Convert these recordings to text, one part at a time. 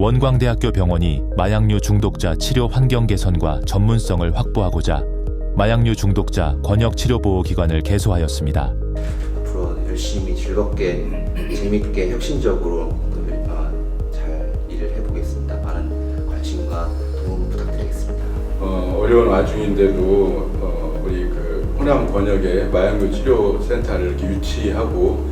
원광대학교 병원이 마약류 중독자 치료 환경 개선과 전문성을 확보하고자 마약류 중독자 권역 치료 보호 기관을 개소하였습니다. 앞으로 열심히 즐겁게 재밌게 혁신적으로 늘, 어, 잘 일을 해보겠습니다. 많은 관심과 도움 부탁드리겠습니다. 어, 어려운 와중인데도 어, 우리 그 호남 권역에 마약류 치료 센터를 유치하고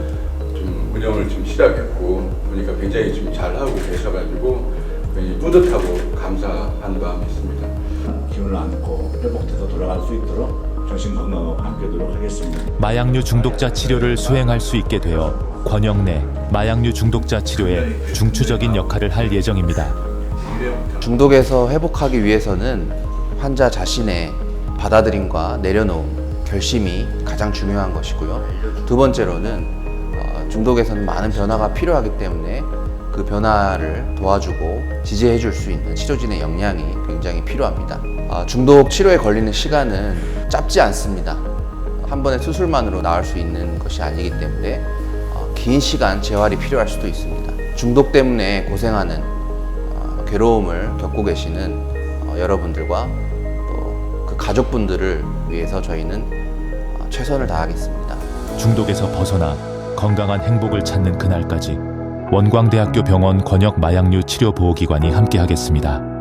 좀 운영을 좀 시작했고 보니까 굉장히 좀 잘하고 계셔가지고 굉장히 뿌듯하고 감사한 마음이 있습니다. 기운을 안고 회복돼서 돌아갈 수 있도록 정신 건강하고 함께하도록 하겠습니다. 마약류 중독자 치료를 수행할 수 있게 되어 권역 내 마약류 중독자 치료에 중추적인 역할을 할 예정입니다. 중독에서 회복하기 위해서는 환자 자신의 받아들임과 내려놓음, 결심이 가장 중요한 것이고요. 두 번째로는 어, 중독에서는 많은 변화가 필요하기 때문에 그 변화를 도와주고 지지해 줄 수 있는 치료진의 역량이 굉장히 필요합니다. 아, 중독 치료에 걸리는 시간은 짧지 않습니다. 한 번의 수술만으로 나을 수 있는 것이 아니기 때문에 어, 긴 시간 재활이 필요할 수도 있습니다. 중독 때문에 고생하는 어, 괴로움을 겪고 계시는 어, 여러분들과 또 그 가족분들을 위해서 저희는 어, 최선을 다하겠습니다. 중독에서 벗어나 건강한 행복을 찾는 그날까지 원광대학교 병원 권역 마약류 치료 보호기관이 함께하겠습니다.